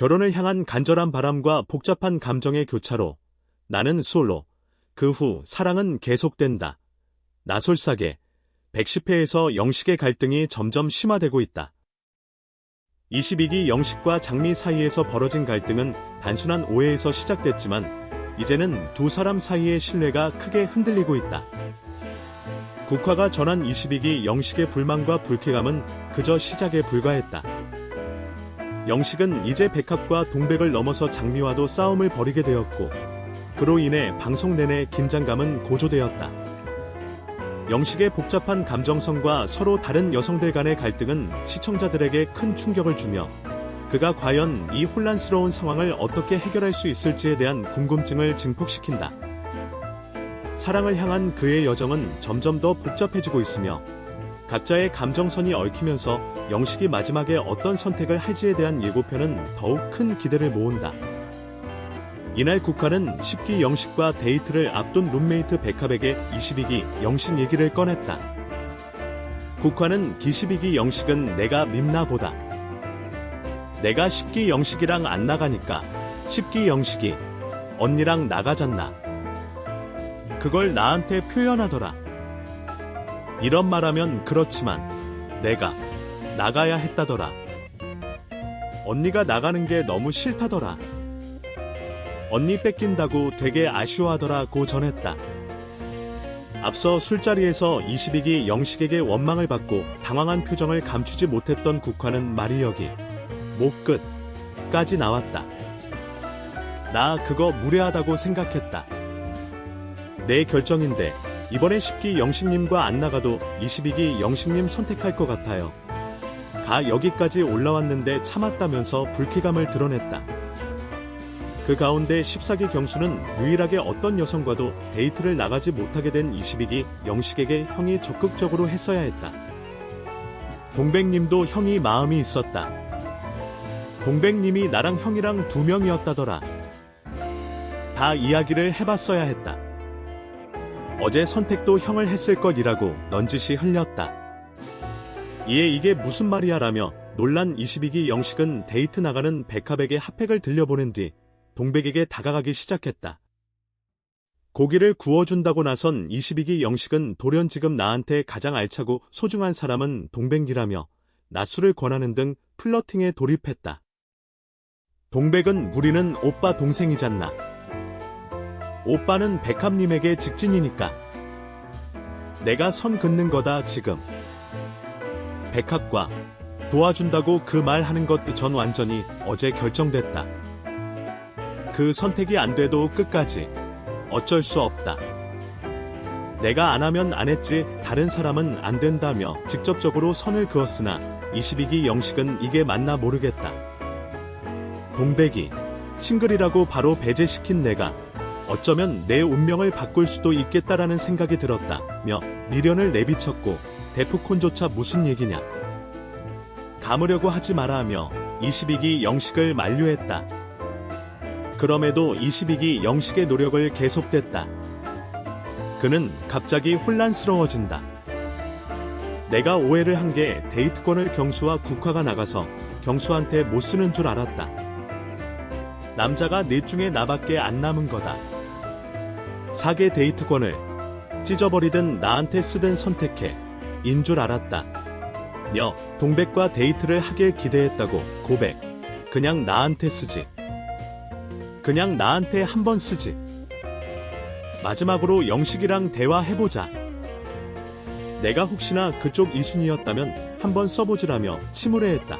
결혼을 향한 간절한 바람과 복잡한 감정의 교차로 나는 솔로. 그 후 사랑은 계속된다. 나솔사계 110회에서 영식의 갈등이 점점 심화되고 있다. 22기 영식과 장미 사이에서 벌어진 갈등은 단순한 오해에서 시작됐지만 이제는 두 사람 사이의 신뢰가 크게 흔들리고 있다. 국화가 전한 22기 영식의 불만과 불쾌감은 그저 시작에 불과했다. 영식은 이제 백합과 동백을 넘어서 장미와도 싸움을 벌이게 되었고, 그로 인해 방송 내내 긴장감은 고조되었다. 영식의 복잡한 감정성과 서로 다른 여성들 간의 갈등은 시청자들에게 큰 충격을 주며, 그가 과연 이 혼란스러운 상황을 어떻게 해결할 수 있을지에 대한 궁금증을 증폭시킨다. 사랑을 향한 그의 여정은 점점 더 복잡해지고 있으며 각자의 감정선이 얽히면서 영식이 마지막에 어떤 선택을 할지에 대한 예고편은 더욱 큰 기대를 모은다. 이날 국화는 10기 영식과 데이트를 앞둔 룸메이트 백합에게 22기 영식 얘기를 꺼냈다. 국화는 기십이기 영식은 내가 밉나 보다. 내가 10기 영식이랑 안 나가니까 10기 영식이 언니랑 나가잖나. 그걸 나한테 표현하더라. 이런 말하면 그렇지만 내가 나가야 했다더라. 언니가 나가는 게 너무 싫다더라. 언니 뺏긴다고 되게 아쉬워하더라고 전했다. 앞서 술자리에서 22기 영식에게 원망을 받고 당황한 표정을 감추지 못했던 국화는 말이 여기 목끝까지 나왔다. 나 그거 무례하다고 생각했다. 내 결정인데 이번에 10기 영식님과 안 나가도 22기 영식님 선택할 것 같아요. 가 여기까지 올라왔는데 참았다면서 불쾌감을 드러냈다. 그 가운데 14기 경수는 유일하게 어떤 여성과도 데이트를 나가지 못하게 된 22기 영식에게 형이 적극적으로 했어야 했다. 동백님도 형이 마음이 있었다. 동백님이 나랑 형이랑 두 명이었다더라. 다 이야기를 해봤어야 했다. 어제 선택도 형을 했을 것이라고 넌지시 흘렸다. 이에 이게 무슨 말이야 라며 놀란 22기 영식은 데이트 나가는 백합에게 핫팩을 들려보낸 뒤 동백에게 다가가기 시작했다. 고기를 구워준다고 나선 22기 영식은 돌연 지금 나한테 가장 알차고 소중한 사람은 동백이라며 낮술을 권하는 등 플러팅에 돌입했다. 동백은 우리는 오빠 동생이잖나. 오빠는 백합님에게 직진이니까. 내가 선 긋는 거다 지금. 백합과 도와준다고 그 말 하는 것 전 완전히 어제 결정됐다. 그 선택이 안 돼도 끝까지 어쩔 수 없다. 내가 안 하면 안 했지 다른 사람은 안 된다며 직접적으로 선을 그었으나 22기 영식은 이게 맞나 모르겠다. 동백이 싱글이라고 바로 배제시킨 내가 어쩌면 내 운명을 바꿀 수도 있겠다라는 생각이 들었다며 미련을 내비쳤고 데프콘조차 무슨 얘기냐. 감으려고 하지 마라 하며 22기 영식을 만류했다. 그럼에도 22기 영식의 노력을 계속됐다. 그는 갑자기 혼란스러워진다. 내가 오해를 한 게 데이트권을 경수와 국화가 나가서 경수한테 못 쓰는 줄 알았다. 남자가 넷 중에 나밖에 안 남은 거다. 사계 데이트권을 찢어버리든 나한테 쓰든 선택해 인 줄 알았다. 며 동백과 데이트를 하길 기대했다고 고백. 그냥 나한테 쓰지. 그냥 나한테 한 번 쓰지. 마지막으로 영식이랑 대화해보자. 내가 혹시나 그쪽 이순이었다면 한번 써보지라며 침울해했다.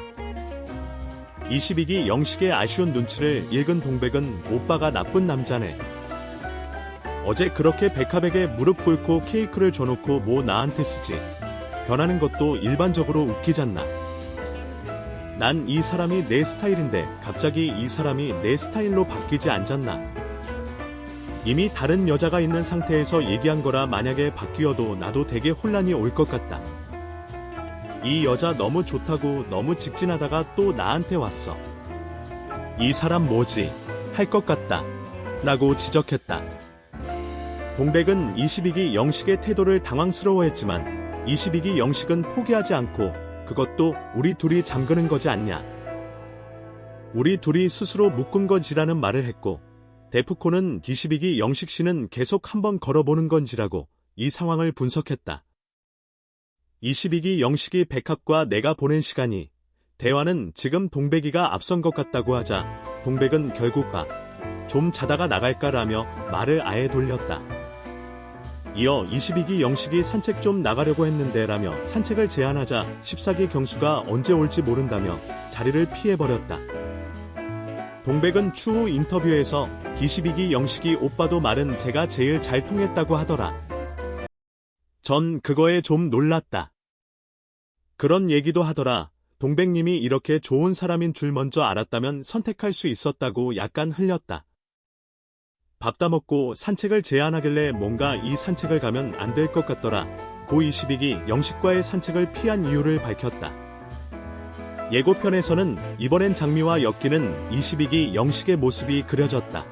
22기 영식의 아쉬운 눈치를 읽은 동백은 오빠가 나쁜 남자네. 어제 그렇게 백합에게 무릎 꿇고 케이크를 줘놓고 뭐 나한테 쓰지. 변하는 것도 일반적으로 웃기잖나. 난 이 사람이 내 스타일인데 갑자기 이 사람이 내 스타일로 바뀌지 않잖나. 이미 다른 여자가 있는 상태에서 얘기한 거라 만약에 바뀌어도 나도 되게 혼란이 올 것 같다. 이 여자 너무 좋다고 너무 직진하다가 또 나한테 왔어. 이 사람 뭐지? 할 것 같다. 라고 지적했다. 동백은 22기 영식의 태도를 당황스러워했지만 22기 영식은 포기하지 않고 그것도 우리 둘이 잠그는 거지 않냐. 우리 둘이 스스로 묶은 건지라는 말을 했고 데프콘은 기시비기 영식 씨는 계속 한번 걸어보는 건지라고 이 상황을 분석했다. 22기 영식이 백합과 내가 보낸 시간이 대화는 지금 동백이가 앞선 것 같다고 하자 동백은 결국 봐. 좀 자다가 나갈까라며 말을 아예 돌렸다. 이어 22기 영식이 산책 좀 나가려고 했는데 라며 산책을 제안하자 14기 경수가 언제 올지 모른다며 자리를 피해버렸다. 동백은 추후 인터뷰에서 기시비기 영식이 오빠도 말은 제가 제일 잘 통했다고 하더라. 전 그거에 좀 놀랐다. 그런 얘기도 하더라. 동백님이 이렇게 좋은 사람인 줄 먼저 알았다면 선택할 수 있었다고 약간 흘렸다. 밥 다 먹고 산책을 제안하길래 뭔가 이 산책을 가면 안 될 것 같더라. 고 22기 영식과의 산책을 피한 이유를 밝혔다. 예고편에서는 이번엔 장미와 엮이는 22기 영식의 모습이 그려졌다.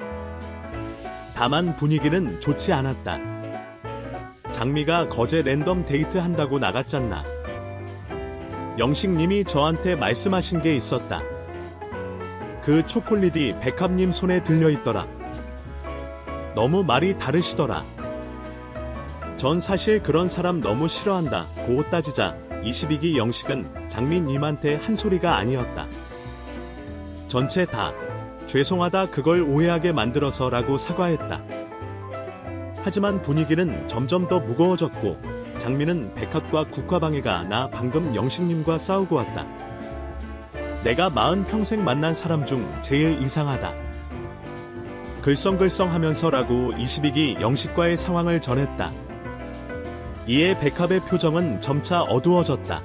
다만 분위기는 좋지 않았다. 장미가 거제 랜덤 데이트 한다고 나갔잖나. 영식님이 저한테 말씀하신 게 있었다. 그 초콜릿이 백합님 손에 들려있더라. 너무 말이 다르시더라. 전 사실 그런 사람 너무 싫어한다. 고 따지자 22기 영식은 장민님한테 한 소리가 아니었다. 전체 다 죄송하다 그걸 오해하게 만들어서라고 사과했다. 하지만 분위기는 점점 더 무거워졌고 장민은 백합과 국화방해가 나 방금 영식님과 싸우고 왔다. 내가 마흔 평생 만난 사람 중 제일 이상하다. 글썽글썽하면서라고 22기 영식과의 상황을 전했다. 이에 백합의 표정은 점차 어두워졌다.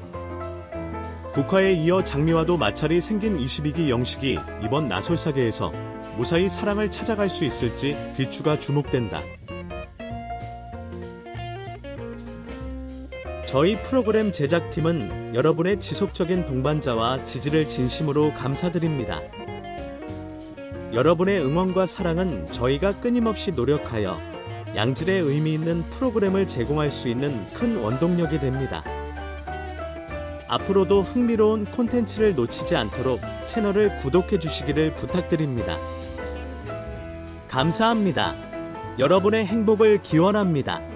국화에 이어 장미와도 마찰이 생긴 22기 영식이 이번 나솔사계에서 무사히 사랑을 찾아갈 수 있을지 귀추가 주목된다. 저희 프로그램 제작팀은 여러분의 지속적인 동반자와 지지를 진심으로 감사드립니다. 여러분의 응원과 사랑은 저희가 끊임없이 노력하여 양질의 의미 있는 프로그램을 제공할 수 있는 큰 원동력이 됩니다. 앞으로도 흥미로운 콘텐츠를 놓치지 않도록 채널을 구독해 주시기를 부탁드립니다. 감사합니다. 여러분의 행복을 기원합니다.